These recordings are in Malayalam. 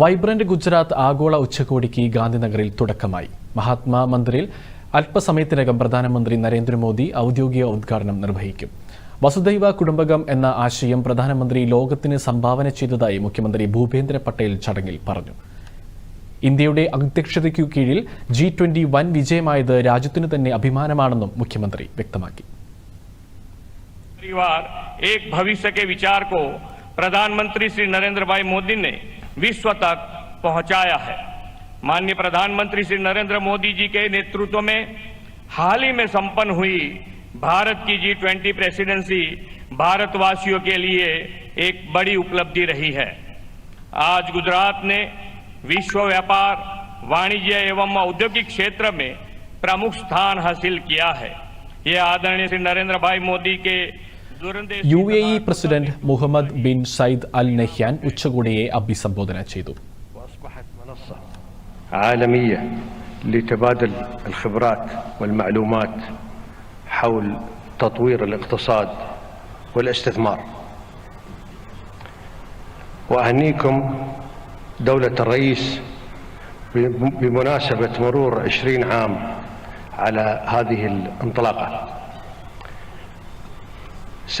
വൈബ്രന്റ് ഗുജറാത്ത് ആഗോള ഉച്ചകോടിക്ക് ഗാന്ധിനഗറിൽ തുടക്കമായി. മഹാത്മാ മന്ദിറിൽ അല്പസമയത്തിനകം പ്രധാനമന്ത്രി നരേന്ദ്രമോദി ഔദ്യോഗിക ഉദ്ഘാടനം നിർവഹിക്കും. വസുദൈവ കുടുംബകം എന്ന ആശയം പ്രധാനമന്ത്രി ലോകത്തിന് സംഭാവന ചെയ്തതായി മുഖ്യമന്ത്രി ഭൂപേന്ദ്ര പട്ടേൽ ചടങ്ങിൽ പറഞ്ഞു. ഇന്ത്യയുടെ അധ്യക്ഷതയ്ക്കു കീഴിൽ ജി ട്വന്റി വൻ വിജയമായത് രാജ്യത്തിന് തന്നെ അഭിമാനമാണെന്നും മുഖ്യമന്ത്രി വ്യക്തമാക്കി. ഭവിഷ്യ പ്രധാനമന്ത്രി ശ്രീ നരേന്ദ്രഭായ് മോദി विश्व तक पहुँचाया है। माननीय प्रधानमंत्री श्री नरेंद्र मोदी जी के नेतृत्व में हाल ही में संपन्न हुई भारत की जी ट्वेंटी प्रेसिडेंसी भारतवासियों के लिए एक बड़ी उपलब्धि रही है। आज गुजरात ने विश्व व्यापार, वाणिज्य एवं औद्योगिक क्षेत्र में प्रमुख स्थान हासिल किया है। ये आदरणीय श्री नरेंद्र भाई मोदी के U A E president Mohamed bin Zayed Al Nahyan ഉച്ചകോടിയെ അഭിസംബോധന ചെയ്തു واصبحت منصه عالميه لتبادل الخبرات والمعلومات حول تطوير الاقتصاد والاستثمار. واهنيكم دوله الرئيس بمناسبه مرور 20 عام على هذه الانطلاقه.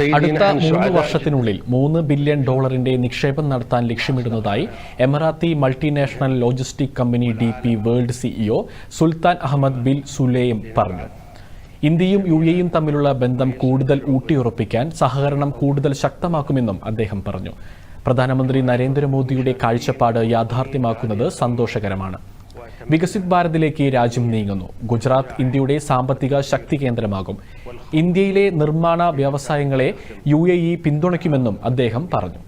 അടുത്ത മൂന്ന് വർഷത്തിനുള്ളിൽ മൂന്ന് ബില്യൺ ഡോളറിന്റെ നിക്ഷേപം നടത്താൻ ലക്ഷ്യമിടുന്നതായി Emirati multinational logistic company D P World CEO Sultan Ahmed bin സുലേയും പറഞ്ഞു. ഇന്ത്യയും യു എയും തമ്മിലുള്ള ബന്ധം കൂടുതൽ ഊട്ടിയുറപ്പിക്കാൻ സഹകരണം കൂടുതൽ ശക്തമാക്കുമെന്നും അദ്ദേഹം പറഞ്ഞു. പ്രധാനമന്ത്രി നരേന്ദ്രമോദിയുടെ കാഴ്ചപ്പാട് യാഥാർത്ഥ്യമാക്കുന്നത് സന്തോഷകരമാണ്. വികസിത് ഭാരതിലേക്ക് രാജ്യം നീങ്ങുന്നു. ഗുജറാത്ത് ഇന്ത്യയുടെ സാമ്പത്തിക ശക്തി കേന്ദ്രമാകും. ഇന്ത്യയിലെ നിർമ്മാണ വ്യവസായങ്ങളെ യു എ ഇ പിന്തുണയ്ക്കുമെന്നും അദ്ദേഹം പറഞ്ഞു.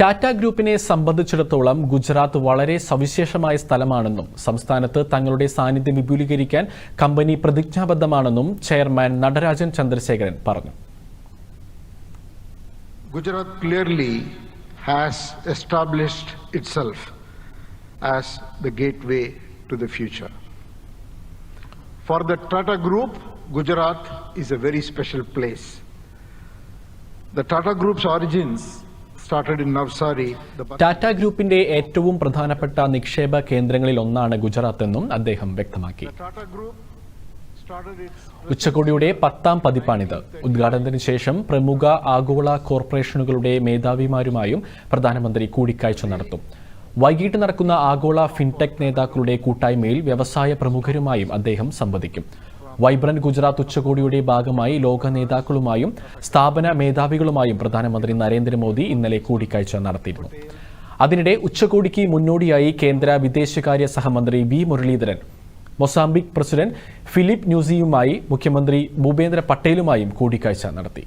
ടാറ്റ ഗ്രൂപ്പിനെ സംബന്ധിച്ചിടത്തോളം ഗുജറാത്ത് വളരെ സവിശേഷമായ സ്ഥലമാണെന്നും സംസ്ഥാനത്ത് തങ്ങളുടെ സാന്നിധ്യം വിപുലീകരിക്കാൻ കമ്പനി പ്രതിജ്ഞാബദ്ധമാണെന്നും ചെയർമാൻ നടരാജൻ ചന്ദ്രശേഖരൻ പറഞ്ഞു. Gujarat clearly has established itself. As the gateway to the future. For the Tata Group, Gujarat is a very special place. The Tata Group's origins started in Navsari. The Tata ഗ്രൂപ്പിന്റെ ഏറ്റവും പ്രധാനപ്പെട്ട നിക്ഷേപ കേന്ദ്രങ്ങളിൽ ഒന്നാണ് ഗുജറാത്ത് എന്നും അദ്ദേഹം വ്യക്തമാക്കി ഉച്ചകോടിയുടെ പത്താം പതിപ്പാണിത് ഉദ്ഘാടനത്തിന് ശേഷം പ്രമുഖ ആഗോള കോർപ്പറേഷനുകളുടെ മേധാവിമാരുമായും പ്രധാനമന്ത്രി കൂടിക്കാഴ്ച നടത്തും വൈകിട്ട് നടക്കുന്ന ആഗോള ഫിൻടെക് നേതാക്കളുടെ കൂട്ടായ്മയിൽ വ്യവസായ പ്രമുഖരുമായും അദ്ദേഹം സംവദിക്കും. വൈബ്രന്റ് ഗുജറാത്ത് ഉച്ചകോടിയുടെ ഭാഗമായി ലോക നേതാക്കളുമായും സ്ഥാപന മേധാവികളുമായും പ്രധാനമന്ത്രി നരേന്ദ്രമോദി ഇന്നലെ കൂടിക്കാഴ്ച നടത്തിയിരുന്നു. അതിനിടെ ഉച്ചകോടിക്ക് മുന്നോടിയായി കേന്ദ്ര വിദേശകാര്യ സഹമന്ത്രി V Muraleedharan Mozambique president Filipe ന്യൂസിയുമായി മുഖ്യമന്ത്രി ഭൂപേന്ദ്ര പട്ടേലുമായും കൂടിക്കാഴ്ച നടത്തി.